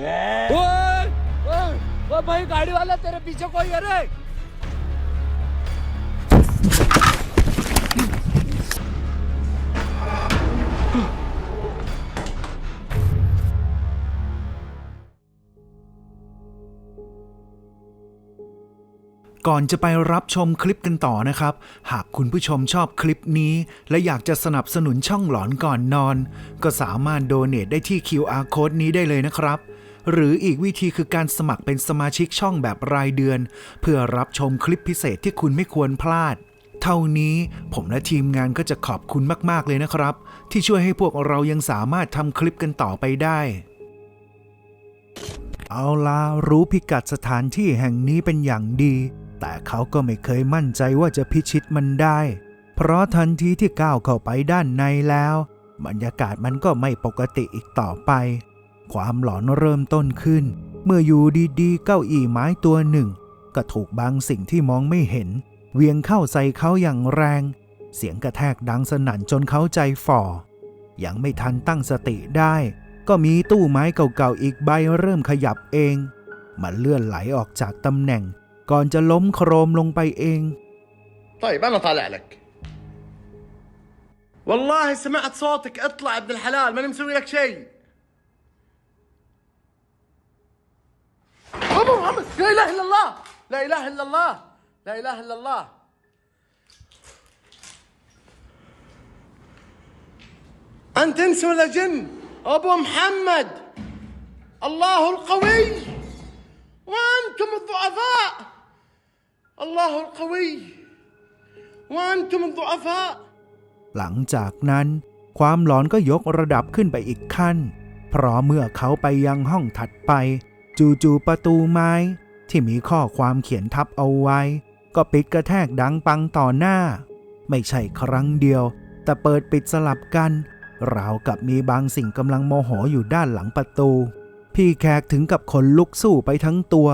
ओए, ओए, ओए भाई गाड़ी वाला तेरे पीछे कोई है रे !ก่อนจะไปรับชมคลิปกันต่อนะครับ หากคุณผู้ชมชอบคลิปนี้ และอยากจะสนับสนุนช่องหลอนก่อนนอน ก็สามารถโดเน a ได้ที่ QR code นี้ได้เลยนะครับ หรืออีกวิธีคือการสมัครเป็นสมาชิกช่องแบบรายเดือน เพื่อรับชมคลิปพิเศษที่คุณไม่ควรพลาด เท่านี้ผมและทีมงานก็จะขอบคุณมาก ๆ เลยนะครับ ที่ช่วยให้พวกเรายังสามารถทำคลิปกันต่อไปได้ เอาล่ะรู้พิกัดสถานที่แห่งนี้เป็นอย่างดี แต่เขาก็ไม่เคยมั่นใจว่าจะพิชิตมันได้ เพราะทันทีที่ก้าวเข้าไปด้านในแล้ว บรรยากาศมันก็ไม่ปกติอีกต่อไป ความหลอนเริ่มต้นขึ้น เมื่ออยู่ดีๆ เก้าอี้ไม้ตัวหนึ่ง ก็ถูกบางสิ่งที่มองไม่เห็น เวียงเข้าใส่เขาอย่างแรง เสียงกระแทกดังสนั่นจนเขาใจฝ่อ ยังไม่ทันตั้งสติได้ ก็มีตู้ไม้เก่าๆอีกใบเริ่มขยับเอง มันเลื่อนไหลออกจากตำแหน่ง ก่อนจะล้มโครมลงไปเอง طيب انا طالع لك والله سمعت صوتك اطلع ابن الحلال ماني مسوي لك شيء محمد لا اله الا الله لا اله الا الله لا اله الا الله انت انس ولا جن ابو محمد الله القوي وانتم الضعفاء الله القوي وانتم الضعفاء หลังจากนั้น ความหลอนก็ยกระดับขึ้นไปอีกขั้น เพราะเมื่อเขาไปยังห้องถัดไป จู่ๆประตูไม้ ที่มีข้อความเขียนทับเอาไว้ ก็ปิดกระแทกดังปังต่อหน้า ไม่ใช่ครั้งเดียว แต่เปิดปิดสลับกัน ราวกับมีบางสิ่งกำลังโมโหอยู่ด้านหลังประตู พี่แขกถึงกับขนลุกสู้ไปทั้งตัว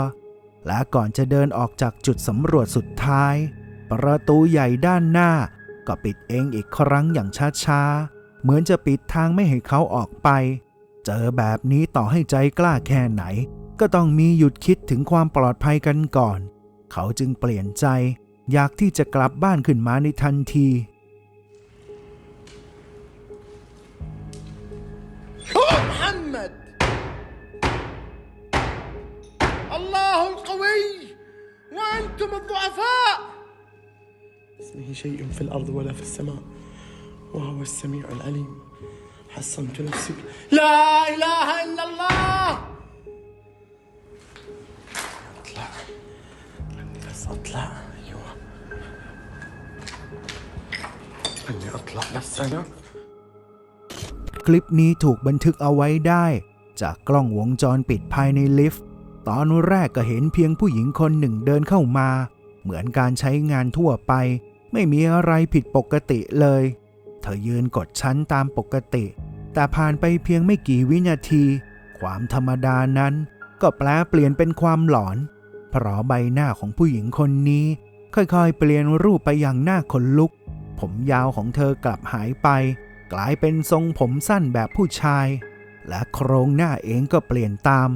และก่อนจะเดินออกจากจุดสำรวจสุดท้าย ประตูใหญ่ด้านหน้า ก็ปิดเองอีกครั้งอย่างช้าๆ เหมือนจะปิดทางไม่ให้เขาออกไป เจอแบบนี้ต่อให้ใจกล้าแค่ไหน ก็ต้องมีหยุดคิดถึงความปลอดภัยกันก่อน เขาจึงเปลี่ยนใจ อยากที่จะกลับบ้านขึ้นมาในทันที ابو محمد الله القوي وانتم الضعفاء اسمه شيء في الارض ولا في السماء وهو السميع العليم حصنت نفسي ب- لا اله الا الله بس اطلع ايوه اني اطلع بس انا คลิปนี้ถูกบันทึกเอาไว้ได้ จากกล้องวงจรปิดภายในลิฟต์ ตอนแรกก็เห็นเพียงผู้หญิงคนหนึ่งเดินเข้ามา เหมือนการใช้งานทั่วไป ไม่มีอะไรผิดปกติเลย เธอยืนกดชั้นตามปกติ แต่ผ่านไปเพียงไม่กี่วินาที ความธรรมดานั้น ก็แปลเปลี่ยนเป็นความหลอน เพราะใบหน้าของผู้หญิงคนนี้ ค่อยๆ เปลี่ยนรูปไปอย่างหน้าขนลุก ผมยาวของเธอกลับหายไป กลายเป็นทรงผมสั้นแบบผู้ชาย และโครงหน้าเองก็เปลี่ยนตาม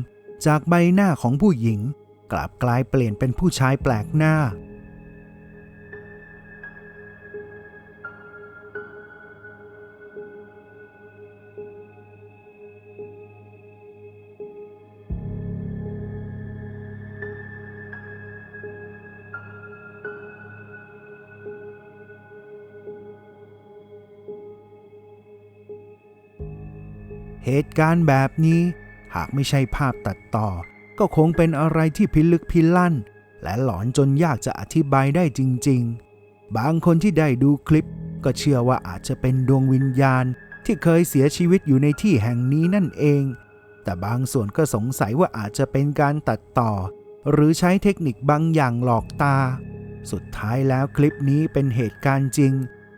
จากใบหน้าของผู้หญิง กลับกลายเปลี่ยนเป็นผู้ชายแปลกหน้า เหตุการณ์แบบนี้ หากไม่ใช่ภาพตัดต่อ ก็คงเป็นอะไรที่พิลึกพิลั่น และหลอนจนยากจะอธิบายได้จริง ๆ บางคนที่ได้ดูคลิป ก็เชื่อว่าอาจจะเป็นดวงวิญญาณที่เคยเสียชีวิตอยู่ในที่แห่งนี้นั่นเอง แต่บางส่วนก็สงสัยว่าอาจจะเป็นการตัดต่อ หรือใช้เทคนิคบางอย่างหลอกตา สุดท้ายแล้วคลิปนี้เป็นเหตุการณ์จริง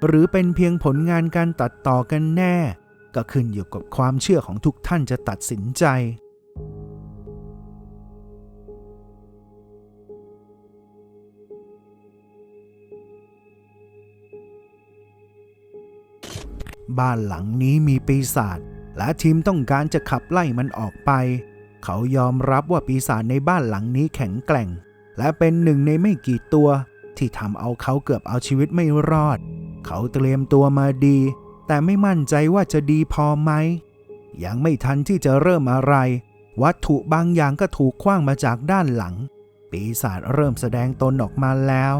หรือเป็นเพียงผลงานการตัดต่อกันแน่ ก็ขึ้นอยู่กับความเชื่อของทุกท่านจะตัดสินใจ บ้านหลังนี้มีปีศาจและทีมต้องการจะขับไล่มันออกไป เขายอมรับว่าปีศาจในบ้านหลังนี้แข็งแกร่ง และเป็นหนึ่งในไม่กี่ตัว ที่ทำเอาเขาเกือบเอาชีวิตไม่รอด เขาเตรียมตัวมาดี แต่ไม่มั่นใจว่าจะดีพอไหม ยังไม่ทันที่จะเริ่มอะไร วัตถุบางอย่างก็ถูกคว้างมาจากด้านหลัง ปีศาจเริ่มแสดงตนออกมาแล้ว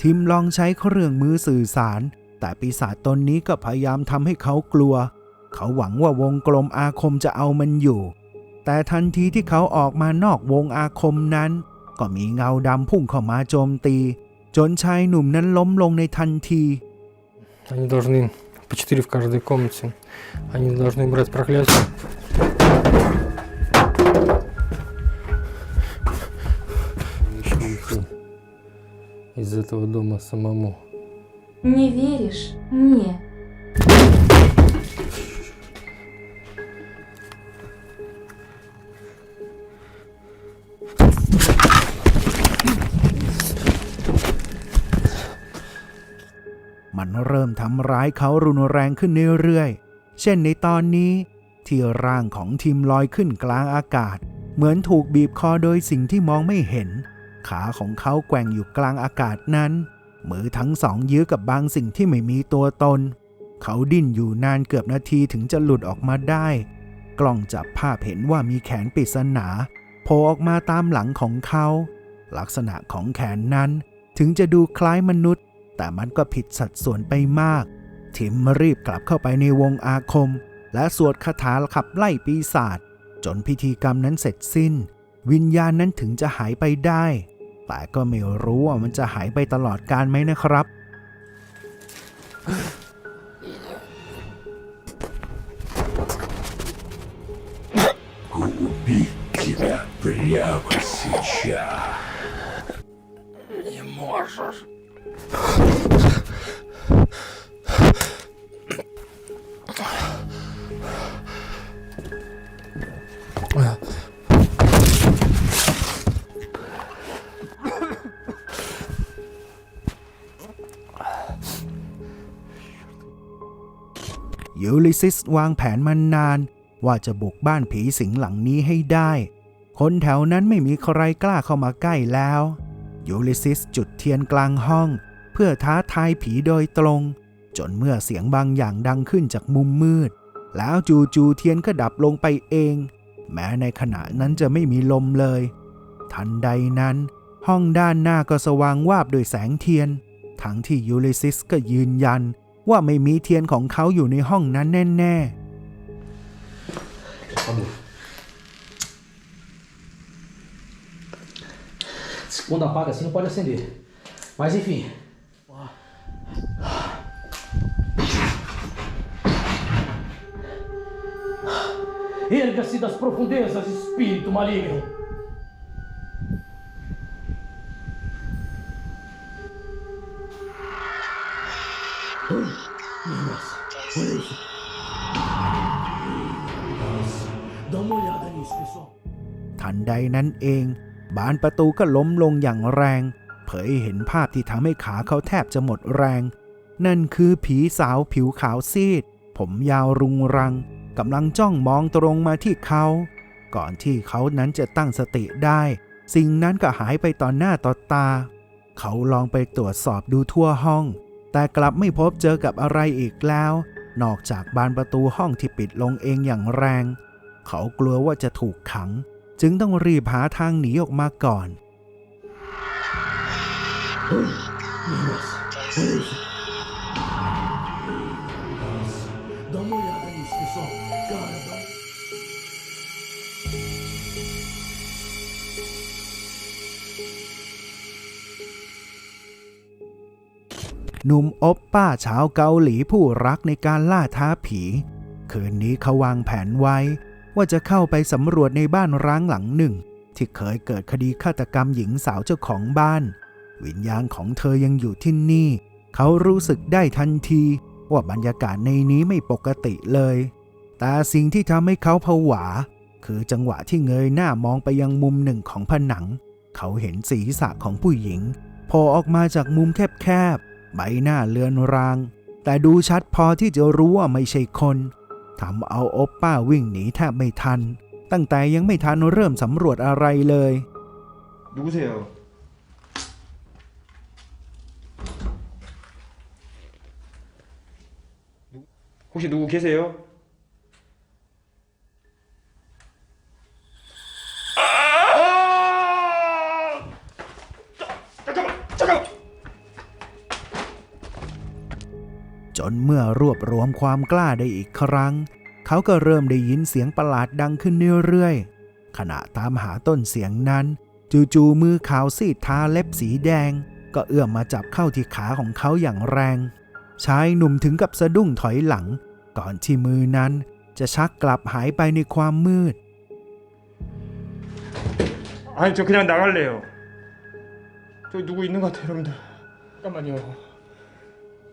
ทิมลองใช้เครื่องมือสื่อสาร แต่ปีศาจตนนี้ก็พยายามทำให้เขากลัว เขาหวังว่าวงกลมอาคมจะเอามันอยู่ แต่ทันทีที่เขาออกมานอกวงอาคมนั้น ก็มีเงาดำพุ่งเข้ามาโจมตี จนชายหนุ่มนั้นล้มลงในทันที Они должны по четыре в каждой комнате. Они должны брать проклятие. Из этого дома самому. Не веришь мне? มันเริ่มทำร้ายเขารุนแรงขึ้นเรื่อยๆ เช่นในตอนนี้ที่ร่างของทีมลอยขึ้นกลางอากาศ เหมือนถูกบีบคอโดยสิ่งที่มองไม่เห็น ขาของเขาแกว่งอยู่กลางอากาศนั้น มือทั้งสองยื้อกับบางสิ่งที่ไม่มีตัวตน เขาดิ้นอยู่นานเกือบนาทีถึงจะหลุดออกมาได้ กล้องจับภาพเห็นว่ามีแขนปริศนาโผล่ออกมาตามหลังของเขา ลักษณะของแขนนั้นถึงจะดูคล้ายมนุษย์ แต่มันก็ผิดสัดส่วนไปมาก ทิมรีบกลับเข้าไปในวงอาคม และสวดคาถาขับไล่ปีศาจจนพิธีกรรมนั้นเสร็จสิ้น วิญญาณนั้นถึงจะหายไปได้ แต่ก็ไม่รู้ว่ามันจะหายไปตลอดกาลไหมนะครับ тебя прямо сейчас. Не можешь. U ลิซิสวางแผนมานาน ว่าจะบุกบ้านผีสิงหลังนี้ให้ได้ คนแถวนั้นไม่มีใครกล้าเข้ามาใกล้แล้วยูลิซิสจุดเทียนกลางห้อง เพื่อท้าทายผีโดยตรง จนเมื่อเสียงบางอย่างดังขึ้นจากมุมมืด แล้วจู่ๆเทียนก็ดับลงไปเอง แม้ในขณะนั้นจะไม่มีลมเลย ทันใดนั้น ห้องด้านหน้าก็สว่างวาบด้วยแสงเทียน ทั้งที่ยูลิซิสก็ยืนยัน ว่าไม่มีเทียนของเขาอยู่ในห้องนั้นแน่ Se quando apaga assim não pode acender. Mas enfim. Erga-se das profundezas, espírito maligno. ทันใดนั้นเอง บานประตูก็ล้มลงอย่างแรง เผยเห็นภาพที่ทำให้ขาเขาแทบจะหมดแรง นั่นคือผีสาวผิวขาวซีด ผมยาวรุงรังกำลังจ้องมองตรงมาที่เขา ก่อนที่เขานั้นจะตั้งสติได้ สิ่งนั้นก็หายไปต่อหน้าต่อตา เขาลองไปตรวจสอบดูทั่วห้อง แต่กลับไม่พบเจอกับอะไรอีกแล้ว นอกจากบานประตูห้องที่ปิดลงเองอย่างแรง เขากลัวว่าจะถูกขัง จึงต้องรีบหาทางหนีออกมาก่อนหนุ่มอบป้าชาวเกาหลีผู้รักในการล่าท้าผี คืนนี้เขาวางแผนไว้ ว่าจะเข้าไปสำรวจในบ้านร้างหลังหนึ่ง ที่เคยเกิดคดีฆาตกรรมหญิงสาวเจ้าของบ้าน วิญญาณของเธอยังอยู่ที่นี่ เขารู้สึกได้ทันที ว่าบรรยากาศในนี้ไม่ปกติเลย แต่สิ่งที่ทำให้เขาผวา คือจังหวะที่เงยหน้ามองไปยังมุมหนึ่งของผนัง เขาเห็นศีรษะของผู้หญิงโผล่ออกมาจากมุมแคบๆใบหน้าเลือนราง แต่ดูชัดพอที่จะรู้ว่าไม่ใช่คน ทำเอาโอปป้าวิ่งหนีแทบไม่ทัน ตั้งแต่ยังไม่ทันเริ่มสำรวจอะไรเลย 누구세요? 누- 혹시 누구 계세요? จนเมื่อรวบรวมความกล้าได้อีกครั้ง เขาก็เริ่มได้ยินเสียงประหลาดดังขึ้นเรื่อยๆ ขณะตามหาต้นเสียงนั้น จู่ๆมือขาวซีดทาเล็บสีแดง ก็เอื้อมมาจับเข้าที่ขาของเขาอย่างแรง ชายหนุ่มถึงกับสะดุ้งถอยหลัง ก่อนที่มือนั้นจะชักกลับหายไปในความมืด 아니 저 그냥 나갈래요. 저 누구 있는 것 같아요, 여러분들. 잠깐만요.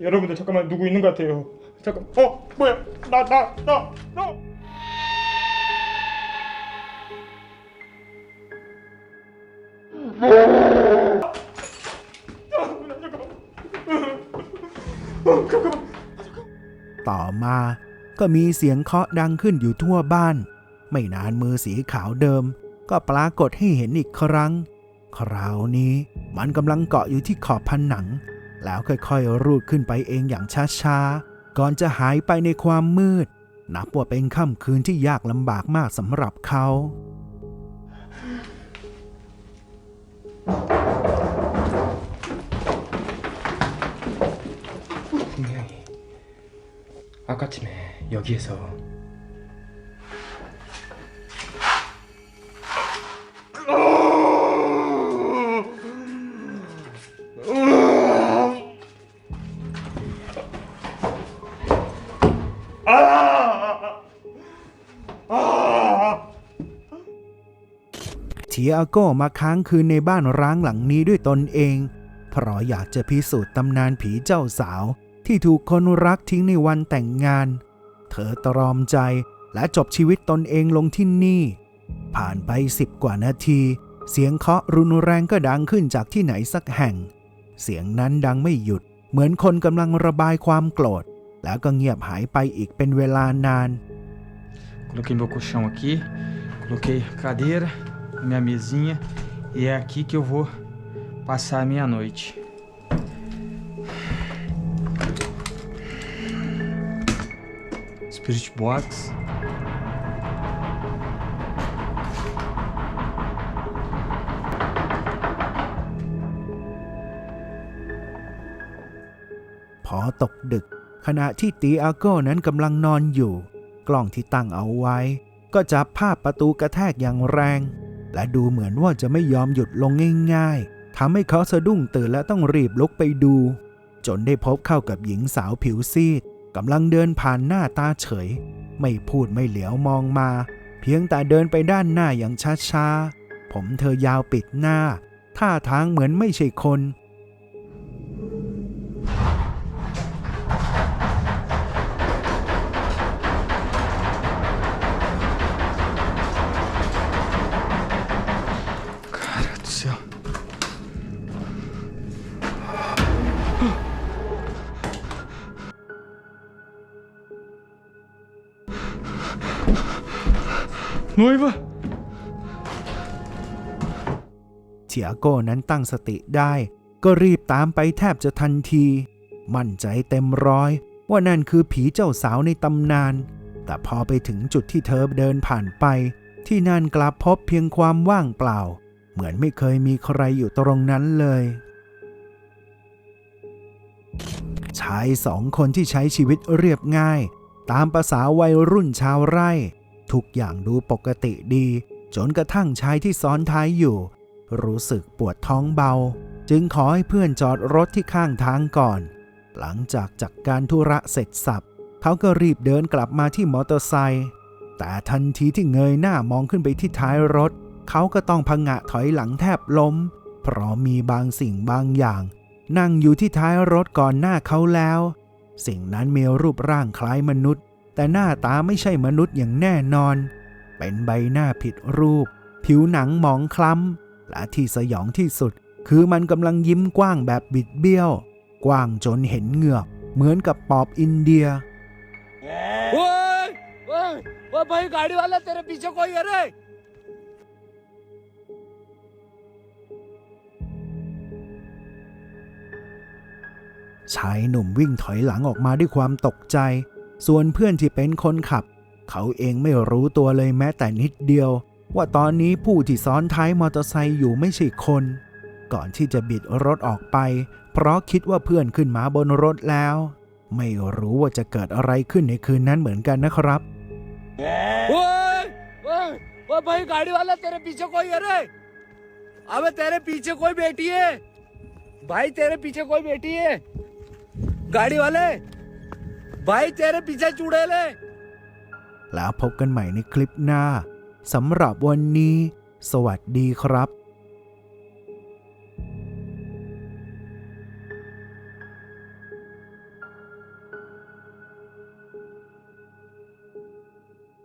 여러분들 잠깐만 누구 있는 것 같아요. 잠깐. 어 뭐야? 나 나 나 나. 잠깐만. 잠깐만. ต่อมาก็มีเสียงเคาะดังขึ้นอยู่ทั่วบ้าน ไม่นานมือสีขาวเดิม ก็ปรากฏให้เห็นอีกครั้ง คราวนี้มันกำลังเกาะอยู่ที่ขอบผนัง แล้วค่อยๆ รูดขึ้นไปเองอย่างช้าๆ ก่อนจะหายไปในความมืด นับว่าเป็นค่ำคืนที่ยากลำบากมากสำหรับเขา 분명히 아까쯤에 여기에서 เทียโก้มาค้างคืนในบ้านร้างหลังนี้ด้วยตนเอง เพราะอยากจะพิสูจน์ตำนานผีเจ้าสาว ที่ถูกคนรักทิ้งในวันแต่งงาน เธอตรอมใจและจบชีวิตตนเองลงที่นี่ ผ่านไปสิบกว่านาที เสียงเคาะรุนแรงก็ดังขึ้นจากที่ไหนสักแห่ง เสียงนั้นดังไม่หยุด เหมือนคนกำลังระบายความโกรธ แล้วก็เงียบหายไปอีกเป็นเวลานาน Coloquei meu colchão aqui, coloquei cadeira, minha mesinha e é aqui que eu vou passar a minha noite. Spirit Box.. พอตกดึก ขณะที่ตีอาโก้นั้นกำลังนอนอยู่ กล้องที่ตั้งเอาไว้ ก็จับภาพประตูกระแทกอย่างแรง และดูเหมือนว่าจะไม่ยอมหยุดลงง่าย ๆทำให้เขาสะดุ้งตื่นและต้องรีบลุกไปดู จนได้พบเข้ากับหญิงสาวผิวซีดกำลังเดินผ่านหน้าตาเฉย ไม่พูดไม่เหลียวมองมา เพียงแต่เดินไปด้านหน้าอย่างช้าๆ ผมเธอยาวปิดหน้า ท่าทางเหมือนไม่ใช่คน Noiva! เทียโก้นั้นตั้งสติได้ ก็รีบตามไปแทบจะทันที มั่นใจเต็มร้อยว่านั่นคือผีเจ้าสาวในตำนาน แต่พอไปถึงจุดที่เธอเดินผ่านไป ที่นั่นกลับพบเพียงความว่างเปล่า เหมือนไม่เคยมีใครอยู่ตรงนั้นเลย ชายสองคนที่ใช้ชีวิตเรียบง่าย ตามประษาวัยรุ่นชาวไร่ ทุกอย่างดูปกติดี จนกระทั่งชายที่ซ้อนท้ายอยู่ รู้สึกปวดท้องเบา จึงขอให้เพื่อนจอดรถที่ข้างทางก่อน หลังจากจัดกการธุระเสร็จสับเขาก็รีบเดินกลับมาที่มอเตอร์ไซค์แต่ทันทีที่เงยหน้ามองขึ้นไปที่ท้ายรถ เขาก็ต้องพงะถอยหลังแทบล้ม เพราะมีบางสิ่งบางอย่าง นั่งอยู่ที่ท้ายรถก่อนหน้าเขาแล้ว สิ่งนั้นมีรูปร่างคล้ายมนุษย์ แต่หน้าตาไม่ใช่มนุษย์อย่างแน่นอน เป็นใบหน้าผิดรูป ผิวหนังหมองคล้ำ และที่สยองที่สุด คือมันกำลังยิ้มกว้างแบบบิดเบี้ยว กว้างจนเห็นเหงือก เหมือนกับปอบอินเดียชายหนุ่มวิ่งถอยหลังออกมาด้วยความตกใจ ส่วนเพื่อนที่เป็นคนขับ เขาเองไม่รู้ตัวเลยแม้แต่นิดเดียว ว่าตอนนี้ผู้ที่ซ้อนท้ายมอเตอร์ไซค์อยู่ไม่ใช่คน ก่อนที่จะบิดรถออกไป เพราะคิดว่าเพื่อนขึ้นมาบนรถแล้ว ไม่รู้ว่าจะเกิดอะไรขึ้นในคืนนั้นเหมือนกันนะครับ ओए ओए ओ भाई गाड़ी वाला तेरे पीछे कोई है रे अबे तेरे पीछे कोई बैठी है भाई तेरे पीछे कोई बैठी है गाड़ी वाले ไว้เจอกันปีชาจูเดเลย แล้วพบกันใหม่ในคลิปหน้าสำหรับวันนี้ สวัสดีครับ